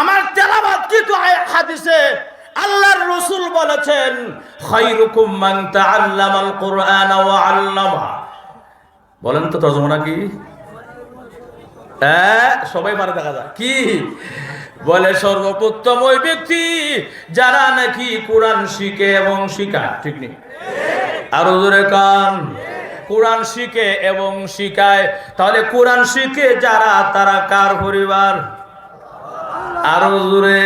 আমার তেলাবাদ কিন্তু হাদিসে? আল্লাহর রসুল বলেছেন, খায়রুকুম মান তাআল্লামাল কুরআন ওয়া আল্লামা বলেন তো তর্জমা কি হ্যাঁ সবাই পারে দেখা যায় কি? বলে, সর্বপ্রথম ওই ব্যক্তি যারা নাকি কোরআন শিখে এবং শিখায়। ঠিক নেই আরও জোরে কান। কোরআন শিখে এবং শিখায়। তাহলে কোরআন শিখে যারা, তারা কার পরিবার? আরও জোরে।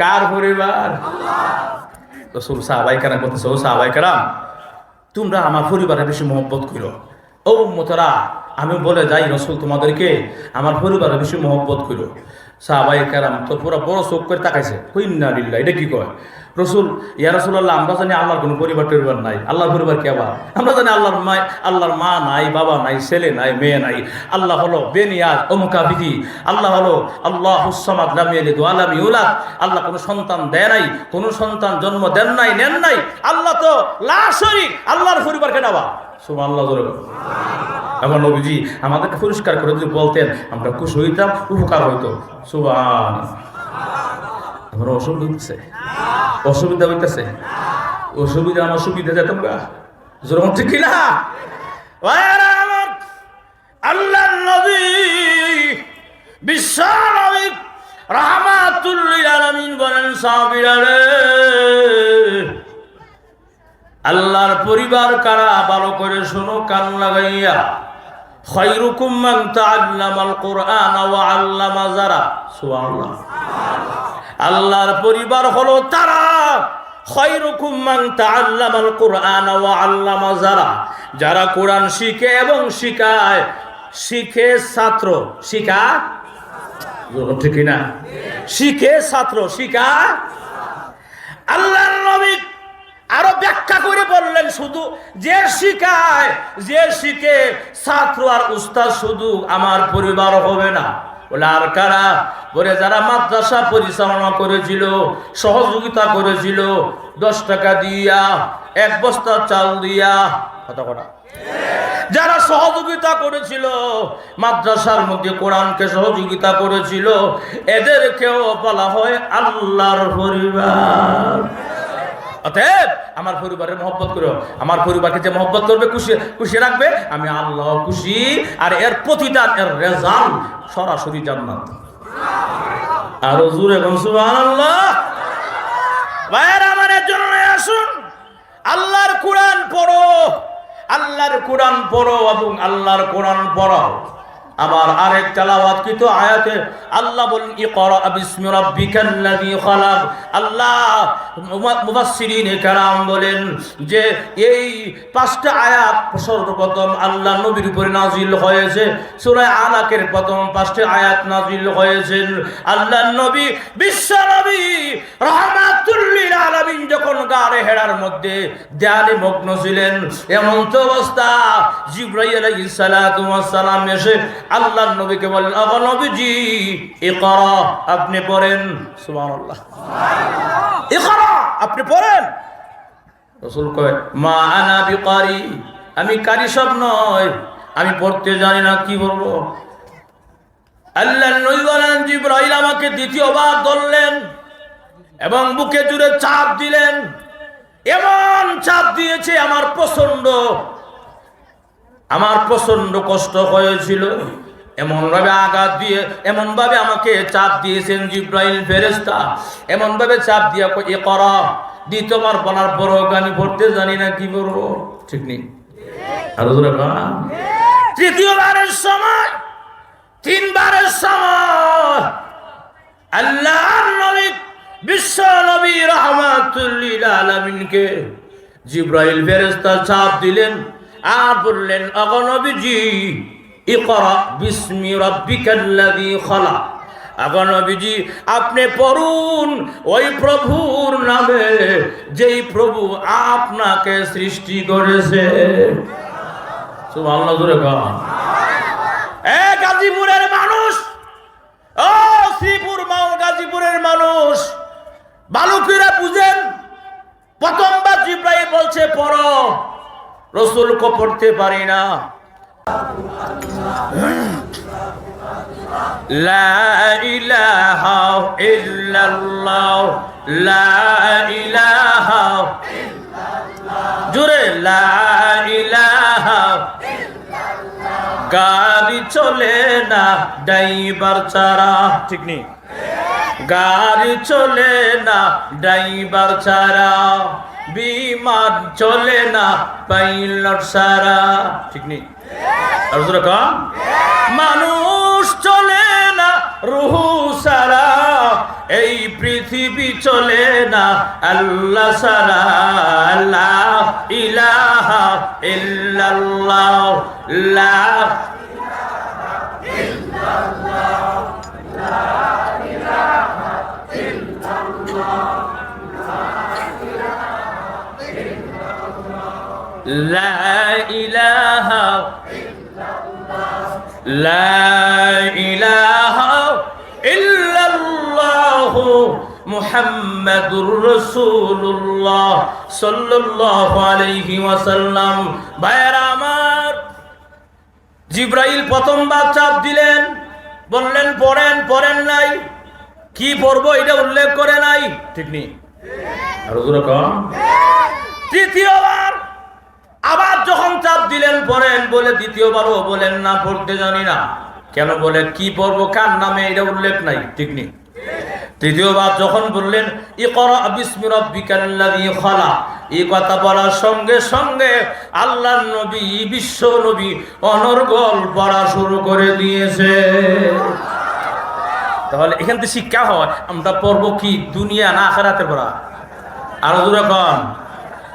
কার পরিবার? রসুল সাহাবাই কারাম বলতেছে, ও সাহাবাই কারাম, তোমরা আমার পরিবারের বেশি মহব্বত করো ও মতরা আমি বলে যাই রসুল তোমাদেরকে, আমার পরিবারের বেশি মহব্বত করো। সাহাবাই কারাম তো পুরো বড় চোখ করে তাকাইছে। কইন্না লিল্লা এটা কি কয়? রসুল, ইয়া রসুল্লাহ আমরা জানি আল্লাহর কোনো পরিবার টরিবার নাই। আল্লাহর পরিবার কে আবার? আমরা জানি আল্লাহর মা আল্লাহর মা নাই, বাবা নাই, ছেলে নাই, মেয়ে নাই। আল্লাহ হলো বেনিয়াদ অমুকাবিধি আল্লাহ হলো আল্লাহ হুসামাদ লামিয়ালিদ আলামি উলাদ আল্লাহ কোনো সন্তান দেয় নাই, কোনো সন্তান জন্ম দেন নাই, নেন নাই। আল্লাহ তো লাশরি আল্লাহর পরিবার কেন আবার সুবহান আল্লাহ এখন নবীজি আমাদেরকে পরিষ্কার করে যদি বলতেন, আমরা খুশি হইতাম, উপকার হইতো। সুবান আমার অসুবিধা হইতেছে? অসুবিধা হইতেছে? অসুবিধা আমার সুবিধা যেতাম গা ঠিক কিনা আল্লাহ নবী বিশ্ব নবী আল্লাহর পরিবার কারা ভালো করে শোনো, কান লাগাইয়া। খৈরুকুম মান তাআল্লামাল কুরআন ওয়া আল্লামা যারা। সুবহানাল্লাহ। আল্লাহর পরিবার হলো তারা। খৈরুকুম মান তাআল্লামাল কুরআন ওয়া আল্লামা যারা। যারা কোরআন শিখে এবং শিখায়, শিখে ছাত্র, শিখা ঠিক না শিখে ছাত্র, শিখা আল্লাহর নবী আরও ব্যাখ্যা করে বললেন শুধু, যে শিখায়, যে শিখে ছাত্র আর উস্তাদ শুধু আমার পরিবার হবে না। বলে, আর কারা? বলে, যারা মাদ্রাসা পরিচালনা করেছিল, সহযোগিতা করেছিল, দশ টাকা দিয়া, এক বস্তা চাল দিয়া, কথা কথা যারা সহযোগিতা করেছিল, মাদ্রাসার মধ্যে কোরআনকে সহযোগিতা করেছিল, এদেরকেও বলা হয় আল্লাহর পরিবার। অতএব আমার পরিবারের মহব্বত করো। আমার পরিবারকে যে মহব্বত করবে, খুশি খুশি রাখবে, আমি আল্লাহ খুশি। আর এর প্রতিদান, এর রেজাল্ট সরাসরি জান্নাত। আরও জোরে সুবহানাল্লাহ। ভাইয়ের আমার জন্য আসুন। আল্লাহর কোরআন পড়ো। আল্লাহর কোরআন পড়ো এবং আল্লাহর কোরআন পড়াও। আবার আরেক তেলাওয়াত কিন্তু আয়াতে আল্লাহ বলেন ইকরা বিসমি রাব্বিকাল্লাযী খালাক আল্লাহ মুফাসসিরিন کرام বলেন যে এই পাঁচটা আয়াত সর্বপ্রথম আল্লাহ নবীর উপরে নাজিল হয়েছে সূরা আলাকের প্রথম পাঁচটা আয়াত নাজিল হয়েছেন আল্লাহ নবী বিশ্ব নবী রহমাতুল লিল আলামিন যখন গারে হেড়ার মধ্যে দেয়ালে মগ্ন ছিলেন এমন তো অবস্থা জিব্রাইল আলাইহিস সালাতু ওয়াস সালাম এসে আল্লাহ নবীকে বলেন নবীজি, ইকরা, আপনি পড়েন। সুবহানাল্লাহ। ইকরা, আপনি পড়েন। রাসূল কয়, মা আনা বিকারি, আমি কারি সব নয়, আমি পড়তে জানি না, কি বলব? আল্লাহ বলেন, জিব্রাইল আমাকে দ্বিতীয়বার ধরলেন এবং বুকে জুড়ে চাপ দিলেন। এমন চাপ দিয়েছে আমার প্রচণ্ড আমার প্রচণ্ড কষ্ট হয়েছিল। এমন ভাবে আঘাত দিয়ে এমন ভাবে আমাকে চাপ দিয়েছেন জিব্রাইল ফেরেস্তা এমন ভাবে চাপ দিয়ে এ কর দ্বিতীয়বার বলার পরও আমি পড়তে জানি না, কি করব? ঠিক নেই। তৃতীয়বারের সময়, তিনবারের সময় আল্লাহর নবী, বিশ্ব নবী রহমাতুল্লিল আলমিনকে জিব্রাইল ফেরেস্তা চাপ দিলেন। আর বললেন অগনবীজি ইকরা বিস্মি রব্বিকাল্লাযী খালাক। আগনবীজি আপনি পড়ুন ওই প্রভুর নামে, যেই প্রভু আপনাকে সৃষ্টি করেছে। এ গাজীপুরের মানুষ, ও শ্রীপুর গাজীপুরের মানুষ, বালুকিরা বুঝেন, প্রথমবার জিব্রাইল বলছে, পড়ো। রসুল কো পড়তে পারি না। লা ইলাহা গাড়ি চলে না ড্রাইভার ছাড়া। ঠিক নেই। গাড়ি চলে না ড্রাইভার ছাড়া। বিমান চলে না পাইলট ছাড়া ঠিক নেই? মানুষ চলে না, রুহু সারা। এই পৃথিবী চলে না, আল্লাহ সারা। আল্লাহ ইলাহা ইল্লাল্লাহ, লা لا إله لا إله إلا الله محمد رسول الله صلى الله عليه وسلم ভাইয়েরা আমার জিব্রাইল প্রথমবার চাপ দিলেন বললেন পড়েন পড়েন নাই কি পড়বো এটা উল্লেখ করে নাই ঠিক নেই আর কম তৃতীয়বার আবার যখন চাপ দিলেন, পড়েন, বলে দ্বিতীয়বারও বলেন না, পড়তে জানি না। কেন বলে, কি পড়ব, কার নামে, এটা উল্লেখ নাই, ঠিক নেই। তৃতীয়বার যখন বললেন রাব্বিকাল্লাযী খালা এই কথা বলার সঙ্গে সঙ্গে আল্লাহর নবী, বিশ্ব নবী অনর্গল পড়া শুরু করে দিয়েছে। তাহলে এখান থেকে শিক্ষা হয়, আমরা পড়ব কি, দুনিয়া না আখেরাতে পড়া? আরও দূরে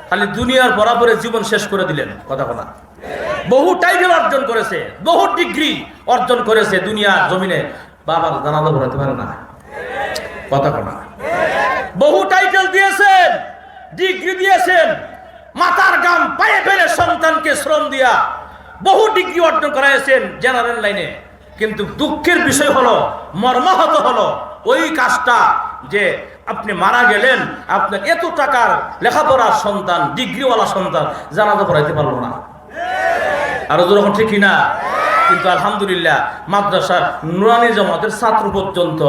খালি দুনিয়ার বরাবরে জীবন শেষ করে দিলেন, কথা কথা বহু টাইটেল অর্জন করেছে, বহু ডিগ্রি অর্জন করেছে দুনিয়ার জমিনে। বাবার জানাজা পড়াতে পারে না। কথা কথা বহু টাইটেল দিয়েছেন, ডিগ্রি দিয়েছেন মাতার গাম পায়ে ফেলে সন্তানকে শ্রম দিয়া বহু ডিগ্রি অর্জন করাইছেন জেনারেল লাইনে। কিন্তু দুঃখের বিষয় হলো, মর্মাহত হলো ওই কাজটা যে আপনি মারা গেলেন, আপনার এত টাকার লেখাপড়ার সন্তান, ডিগ্রিওয়ালা সন্তান জানাতে পড়াইতে পারল না। আরও যখন ঠিক না কিন্তু আলহামদুলিল্লাহ মাদ্রাসা নুরানি জমাতের ছাত্র পর্যন্ত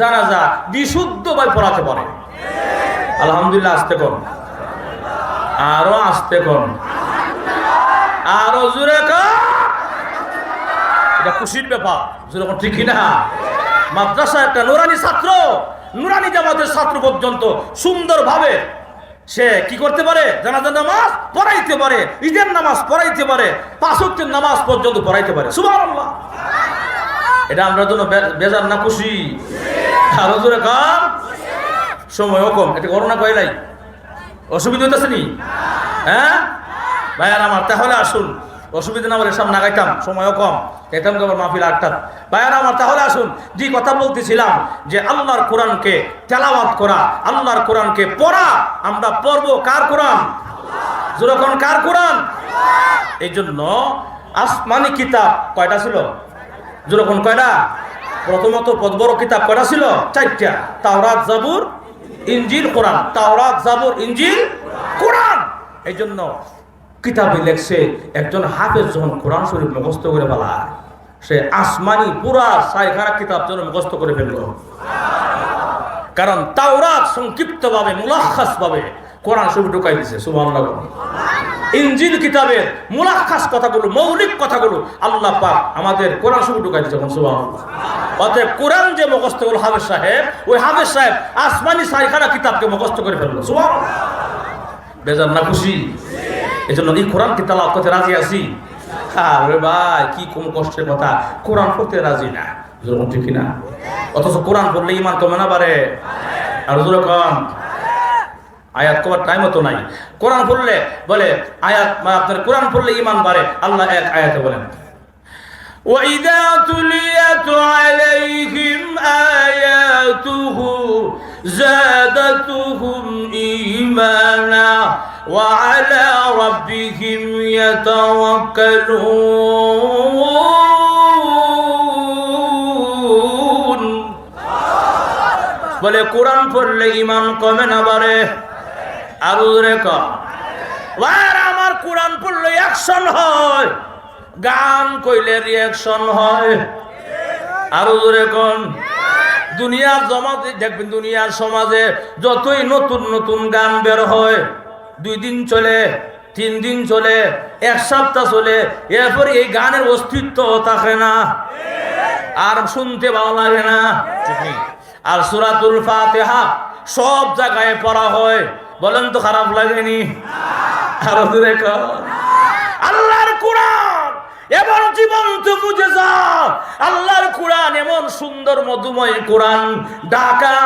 জানাজা বিশুদ্ধভাবে পড়াতে পারে। আলহামদুলিল্লাহ, আসতে কম আরও আসতে কম আরও জোরে এটা খুশির ব্যাপার যেরকম ঠিক না মাদ্রাসা একটা নুরানি ছাত্র নুরানি জামাতের ছাত্র পর্যন্ত সুন্দরভাবে সে কি করতে পারে? জানাজার নামাজ পড়াইতে পারে, ঈদের নামাজ পড়াইতে পারে পাঁচত্বের নামাজ পর্যন্ত পড়াইতে পারে। সুবহানাল্লাহ। এটা আমরা জন্য বেজার না খুশি। আরও জোরে কাম। সময়ও এটা করোনা কয় নাই অসুবিধা হইতেছে নি? হ্যাঁ? ভাইয়ার আমার, তাহলে আসুন। অসুবিধা না বলে সামনে আগাইতাম, সময়ও কম। এতাম কেবল মাহফিল আটটা। ভাইয়ার আমার, তাহলে আসুন, যে কথা বলতেছিলাম যে আল্লাহর কোরআনকে তেলাওয়াত করা, আল্লাহর কোরআনকে পড়া, আমরা পড়ব কার কোরআন? যেরকম কার কোরআন? এই জন্য আসমানি কিতাব কয়টা ছিল? যেরকম কয়টা? প্রথমত বড় কিতাব কয়টা ছিল? চারটা। তাওরাত, জাবুর ইঞ্জিল কোরআন। তাওরাত, জাবুর ইঞ্জিল কোরআন। এই জন্য কিতাবে লেখছে, একজন হাফেজ যখন কোরআন শরীফ মুখস্থ করে ফেলা সে আসমানি পুরা সাইখানা কিতাব যেন মুখস্থ করে ফেলল। কারণ তাওরাত সংক্ষিপ্তভাবে, মুলাখাসভাবে কোরআন শরীফ ঢুকাই দিছে, সুবহানাল্লাহ। ইঞ্জিল কিতাবের মুলাখাস কথাগুলো, মৌলিক কথাগুলো আল্লাহ পাক আমাদের কোরআন শরীফ ঢুকাই দিছে সুবহানাল্লাহ। অতএব কোরআন যে মুখস্থ করল হাফেজ সাহেব, ওই হাফেজ সাহেব আসমানি সাইখানা কিতাবকে মুখস্থ করে ফেলল, সুবহানাল্লাহ। বেজার না খুশি? এই জন্য এই কোরআন কি তালাপ করতে রাজি আছি। আরে ভাই, কি কোন কষ্টের কথা? কোরআন পড়তে রাজি না। যেরকম ঠিক না অথচ কোরআন পড়লে ইমান কমে না পারে আর জোরে কম আয়াত কবার টাইম তো নাই। কোরআন পড়লে বলে, আয়াত, আপনার কোরআন পড়লে ইমান বাড়ে। আল্লাহ এক আয়াতে বলেন وإذا تليت عليهم آياته زادتهم إيمانا وعلى ربهم يتوكلون বলে কোরআন পড়লে ইমান কমে না বাড়ে আরো রেখা আমার কোরআন পড়লে অ্যাকশন হয় গান কইলে রিয়াকশন হয়। আরও জোরে কোন? দুনিয়ার জমাতে, দেখবেন দুনিয়ার সমাজে যতই নতুন নতুন গান বের হয়, দুই দিন চলে, তিন দিন চলে, এক সপ্তাহ চলে, এরপর এই গানের অস্তিত্ব থাকে না। আর শুনতে ভালো লাগে না। আর সুরাতুল ফাতেহা সব জায়গায় পড়া হয়। বলেন তো খারাপ লাগেনি? আরও দূরে। আল্লাহর কোরআন! এমন জীবন্ত বুঝে যা আল্লাহর কোরআন এমন সুন্দর মধুময় কোরআন। ঢাকা,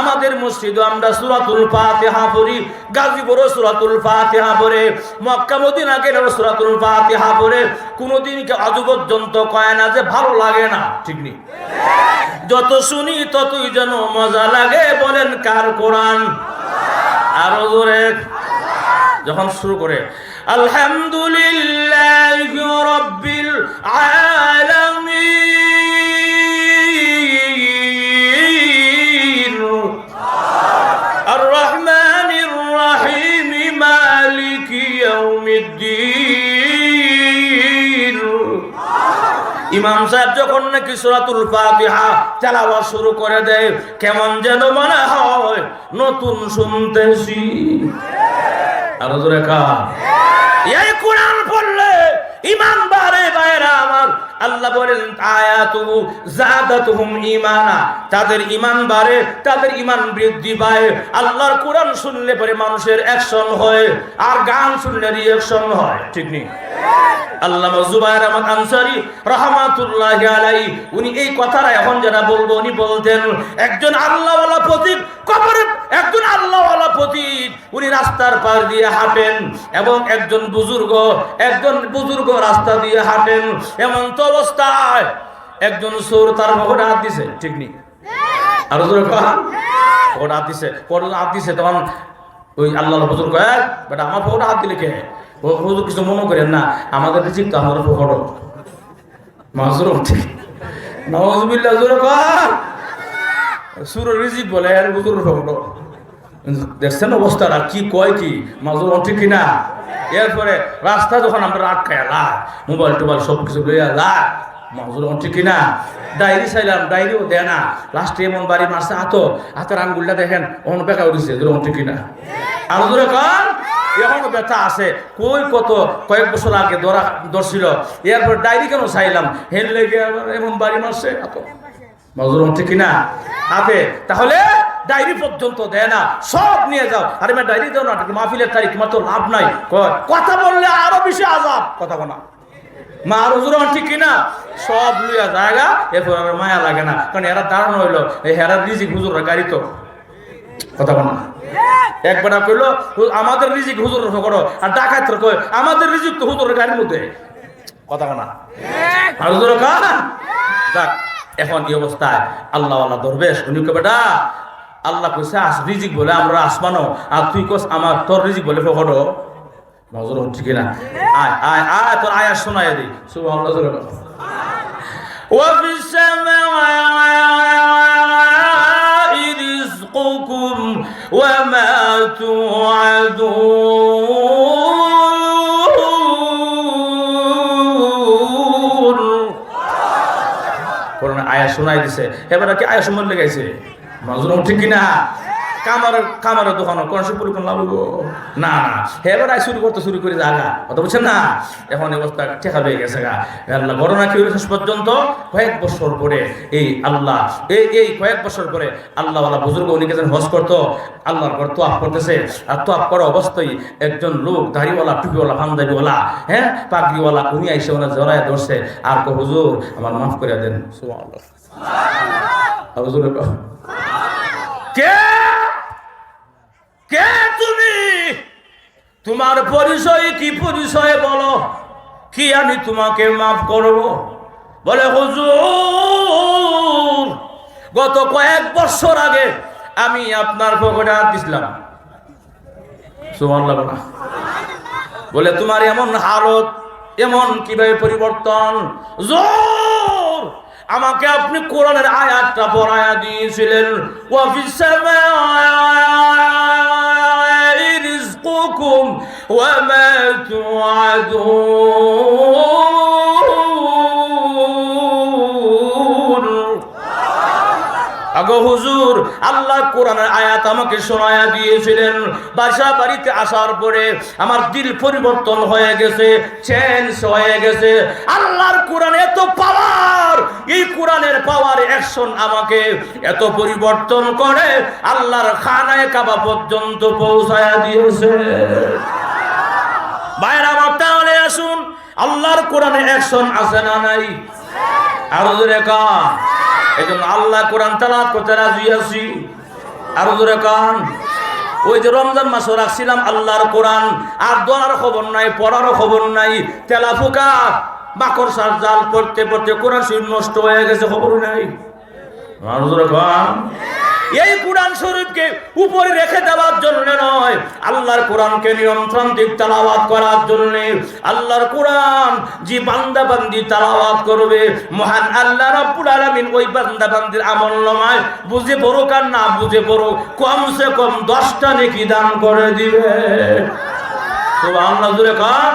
আমাদের মসজিদ আমরা সুরাতুল ফাতিহা পড়ি, গাজীপুরও সুরাতুল ফাতিহা পড়ে, মক্কা, মদিনা গেলেও সুরাতুল ফাতিহা পড়ে। কোনোদিন আজ পর্যন্ত কয় না যে ভালো লাগে না? ঠিক নেই। যত শুনি ততই যেন মজা লাগে, বলেন কার কোরআন? আরও জোরে। যখন শুরু করে আলহামদুলিল্লাহ রব্বিল আলামিন। আর রহমানির রহিম, মালিক ইয়াউমিদ্দিন। ইমাম সাহেব যখন নাকি সূরাতুল ফাতিহা তেলাওয়াত শুরু করে দেয়, কেমন যেন মনে হয় নতুন শুনতেছি। আরও জোরে খা এই কোরআন পড়লে ইমান বাড়ে বাইরা আমার আল্লাহ বলেন আয়াতু জাদাতুহুম ঈমানা। তাদের ইমান বাড়ে, তাদের ইমান বৃদ্ধি পায়। আল্লাহর কোরআন শুনলে পরে মানুষের অ্যাকশন হয়, আর গান শুনলে রিঅ্যাকশন হয়। ঠিক নেই? আল্লাহ জুবাইর আহমদ আনসারি রহমাতুল্লাহ আলাই উনি এই কথাটা এখন যারা বলব, উনি বলতেন, একজন আল্লাহওয়ালা প্রতীক কবরে, একজন আল্লাহওয়ালা প্রতীক উনি রাস্তার পার দিয়ে হাঁটেন, এবং একজন বুজুর্গ একজন বুজুর্গ রাস্তা দিয়ে হাঁটেন, এমন তো অবস্থায়। একজন সোর তার মগটা হাত দিছে, ঠিক নেই আরও জোরে ওটা হাত দিছে পরে হাত দিছে, তখন ওই আল্লাহ বুজুর্গ এক বেটা, আমার ফোটা হাত দিলে কে? হুজুর কিছু মনে করেন না, আমাদের রিজিক তো আমার মাজুর ঠিক নওয়াজবিল্লাহ, জোরে কর সুর রিজিক বলে আর হুজুর ফোকড় দেখছেন অবস্থাটা, কি কয় কি? মাজুর ঠিক কিনা? এরপরে রাস্তা যখন আমরা আটকায় লা মোবাইল টোবাইল সব কিছু লইয়া মাজুর ঠিক কিনা ডায়েরি চাইলাম, ডায়েরিও দেয় না। লাস্টে এমন বাড়ি মারছে হাতো হাতের আঙ্গুলটা দেখেন অন বেকা উঠেছে ঠিক কিনা আরও জোরে কর। এখনও ব্যথা আছে। কই কত, কয়েক বছর আগে ধরা, ধরছিল। এরপর ডায়েরি কেন চাইলাম? হেন লেগে এমন বাড়ি মারছে এত মজুর ঠিক না? হাতে তাহলে ডায়েরি পর্যন্ত দেয় না, সব নিয়ে যাও। আরে মা, ডায়েরি দাও না মাহফিলের তারিখ? তোমার তো লাভ নাই। কথা বললে আরও বেশি আজাব কথা বলা মা, আর হুজুর ঠিক কিনা? সব লইয়া জায়গা এরপর আর মায়া লাগে না। কারণ এরা দাঁড়ানো হইল। এই হেরা রিজিক হুজুরের গাড়ি তো কথা বলা একবার কইলো আমাদের রিজিক হুজুর করো। আর ডাকাত কই আমাদের রিজিক তো হুজুরের গাড়ির মধ্যে। কথা বলা আর হুজুর কান এখন এই অবস্থায় আল্লাহ আল্লাহ দরবেশ উনি বেটা? আল্লাহ কইছে আস রিজিক বলে আমরা আসমানো আর তুই কস আমার তোর রিজিক বলে ফকড়ো নজর হচ্ছে কিনা আয় আয় আয় তোর আয় শোনাই দি সুবহানাল্লাহ জোরে বল। وفي السماء رزقكم وما توعدون কোরআন আয়া শোনাই দিছে এবার কি আয়া সময় লেগাইছে মাজুর ঠিক কিনা? কামারের কামারের দোকান কোন সে পরিকল্পনা লাভ? না না। এবার শুরু করতে শুরু করে জাগা কথা বলছেন না? এখন অবস্থা ঠেকা হয়ে গেছে গা। আল্লাহ ঘটনা কি শেষ পর্যন্ত? কয়েক বছর পরে এই আল্লাহ, এই এই কয়েক বছর পরে আল্লাহ আল্লাহ বুজুর্গ উনি গেছেন হজ করতো? আল্লাহর ঘর তোয়াফ করতেছে। আর তোয়াফ করা অবস্থায় একজন লোক, দাড়িওয়ালা, টুপিওয়ালা পাঞ্জাবিওয়ালা হ্যাঁ? পাগড়িওয়ালা উনি আইসে ওনার জড়ায় ধরছে। আর কো, হুজুর, আমার মাফ করে দেন। সুবহানাল্লাহ। হুজুরে কে? কে তুমি? তোমার পরিচয় কি পরিচয় বলো? কি আমি তোমাকে মাফ করব? বলে, হুজুর, গত কয়েক বছর আগে আমি আপনার পকেটে হাত দিছিলাম। বলে, তোমার এমন হালত, এমন কীভাবে পরিবর্তন? জোর! আমাকে আপনি কোরআনের আয়াতটা পড়ায়া দিয়েছিলেন। ওয়াফিস রিজকুকুম, ওয়া হুজুর, আল্লাহ কোরআনের আয়াত আমাকে শোনায়া দিয়েছিলেন। বাসা বাড়িতে আসার পরে আমার দিল পরিবর্তন হয়ে গেছে চেঞ্জ হয়ে গেছে। আল্লাহর কোরআন এত পাওয়ার এই কোরআনের পাওয়ার অ্যাকশন আমাকে এত পরিবর্তন করে, আল্লাহর খানায় কাবা পর্যন্ত পৌঁছায়া দিয়েছে। বাইরে আমার তাহলে আসুন, আল্লাহর কোরআনে আছে না নাই? আল্লাহ কোরআন আরও দোয়ার খবর নাই, পড়ারও খবর নাই। তেলা ফুকা বাকর সার জাল পড়তে পড়তে কোরআন শরীফ নষ্ট হয়ে গেছে খবর নাই। এই কোরআন শরীফকে উপরে রেখে দেওয়ার জন্য নয়, আল্লাহর কোরআনকে নিয়ন্ত্রণ দিক তালাওয়াত করার জন্য। আল্লাহর কোরআন যে বান্দা বান্দি তালাওয়াত করবে, মহান আল্লাহ রাব্বুল আলামিন ওই বান্দা বান্দির আমল নামায় বুঝে পড়ুক আর না বুঝে পড়ুক, কমসে কম দশটা নেকি দান করে দিবে। সুবহানাল্লাহ জোরে কান